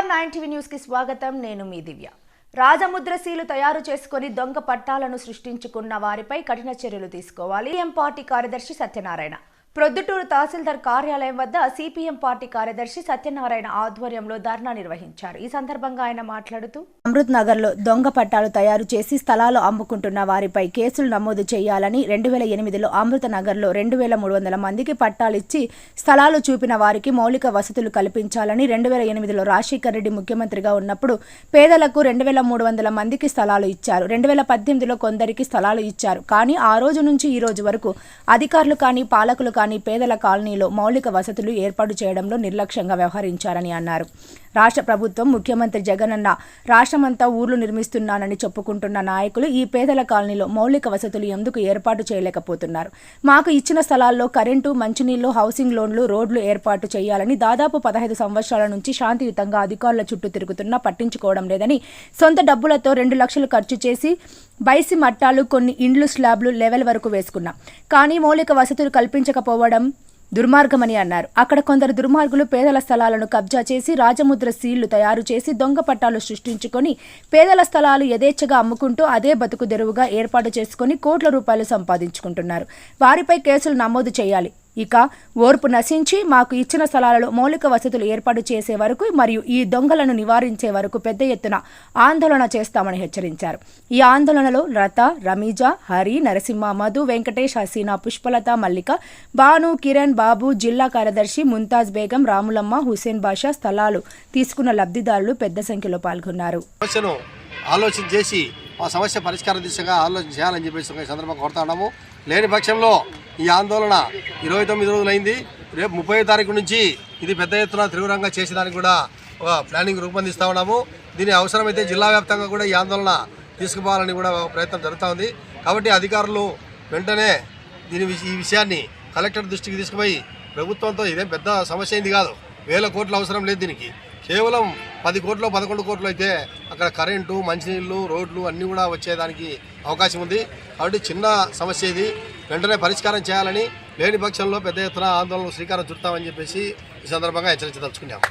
Nine TV న్యూస్కి స్వాగతం. నేను మీ దివ్య. రాజముద్రశీలు తయారు చేసుకొని దొంగ పట్టాలను సృష్టించుకున్న వారిపై కఠిన చర్యలు తీసుకోవాలి. ఎం పార్టీ కార్యదర్శి సత్యనారాయణ. ప్రొద్దుటూరు తహసీల్దార్ కార్యాలయం వద్ద సిపిఎం పార్టీ కార్యదర్శి సత్యనారాయణ ఆధ్వర్యంలో ధర్నా నిర్వహించారు. ఈ సందర్భంగా ఆయన మాట్లాడుతూ అమృత్ నగర్లో దొంగ పట్టాలు తయారు చేసి స్థలాలు అమ్ముకుంటున్న వారిపై కేసులు నమోదు చేయాలని రెండు వేల ఎనిమిదిలో అమృత నగర్లో రెండు వేల మూడు వందల మందికి పట్టాలిచ్చి స్థలాలు చూపిన వారికి మౌలిక వసతులు కల్పించాలని రెండు వేల ఎనిమిదిలో రాజశేఖర్ రెడ్డి ముఖ్యమంత్రిగా ఉన్నప్పుడు పేదలకు రెండు వేల మూడు వందల మందికి స్థలాలు ఇచ్చారు. రెండు వేల పద్దెనిమిదిలో కొందరికి స్థలాలు ఇచ్చారు. కానీ ఆ రోజు నుంచి ఈ రోజు వరకు అధికారులు కానీ పాలకులు కానీ పేదల కాలనీలో మౌలిక వసతులు ఏర్పాటు చేయడంలో నిర్లక్ష్యంగా వ్యవహరించారని అన్నారు. రాష్ట్ర ప్రభుత్వం ముఖ్యమంత్రి జగనన్న రాష్ట్రమంతా ఊర్లు నిర్మిస్తున్నానని చెప్పుకుంటున్న నాయకులు ఈ పేదల కాలనీలో మౌలిక వసతులు ఎందుకు ఏర్పాటు చేయలేకపోతున్నారు? మాకు ఇచ్చిన స్థలాల్లో కరెంటు మంచినీళ్ళు హౌసింగ్ లోన్లు రోడ్లు ఏర్పాటు చేయాలని దాదాపు పదహైదు సంవత్సరాల నుంచి శాంతియుతంగా అధికారుల చుట్టూ తిరుగుతున్నా పట్టించుకోవడం లేదని సొంత డబ్బులతో రెండు లక్షలు ఖర్చు చేసి బైసి మట్టాలు కొన్ని ఇండ్లు స్లాబ్లు లెవెల్ వరకు వేసుకున్నాం. కానీ మౌలిక వసతులు కల్పించకపోవడం దుర్మార్గమని అన్నారు. అక్కడ కొందరు దుర్మార్గులు పేదల స్థలాలను కబ్జా చేసి రాజముద్ర సీళ్ళు తయారు చేసి దొంగ పట్టాలు సృష్టించుకొని పేదల స్థలాలు యథేచ్ఛగా అమ్ముకుంటూ అదే బతుకు తెరువుగా ఏర్పాటు చేసుకుని కోట్ల రూపాయలు సంపాదించుకుంటున్నారు. వారిపై కేసులు నమోదు చేయాలి. ఇక ఓర్పు నశించి మాకు ఇచ్చిన స్థలాలలో మౌలిక వసతులు ఏర్పాటు చేసే వరకు మరియు ఈ దొంగలను నివారించే వరకు పెద్ద ఎత్తున ఆందోళన చేస్తామని హెచ్చరించారు. ఈ ఆందోళనలో లత రమీజా హరి నరసింహ మధు వెంకటేష్ హసీనా పుష్పలత మల్లిక భాను కిరణ్ బాబు జిల్లా కార్యదర్శి ముంతాజ్ బేగం రాములమ్మ హుసేన్ బాషా స్థలాలు తీసుకున్న లబ్ధిదారులు పెద్ద సంఖ్యలో పాల్గొన్నారు. ఆలోచన చేసి ఆ సమస్య పరిష్కార దిశగా ఆలోచన చేయాలని చెప్పేసి ఒక సందర్భంగా కోరుతా ఉన్నాము. లేని పక్షంలో ఈ ఆందోళన ఇరవై తొమ్మిది రోజులైంది. రేపు ముప్పై తారీఖు నుంచి ఇది పెద్ద ఎత్తున తీవ్రంగా చేసేదానికి కూడా ఒక ప్లానింగ్ రూపొందిస్తూ ఉన్నాము. దీని అవసరమైతే జిల్లా వ్యాప్తంగా కూడా ఈ ఆందోళన తీసుకుపోవాలని కూడా ఒక ప్రయత్నం జరుగుతూ ఉంది. కాబట్టి అధికారులు వెంటనే దీని ఈ విషయాన్ని కలెక్టర్ దృష్టికి తీసుకుపోయి ప్రభుత్వంతో ఇదేం పెద్ద సమస్య అయింది కాదు. వేల కోట్లు అవసరం లేదు దీనికి. కేవలం పది కోట్లు పదకొండు కోట్లు అయితే అక్కడ కరెంటు మంచినీళ్ళు రోడ్లు అన్నీ కూడా వచ్చేదానికి అవకాశం ఉంది. కాబట్టి చిన్న సమస్య ఇది. వెంటనే పరిష్కారం చేయాలని లేని పక్షంలో పెద్ద ఎత్తున ఆందోళనకు శ్రీకారం చుడతామని చెప్పేసి ఈ సందర్భంగా హెచ్చరించదలుచుకున్నాము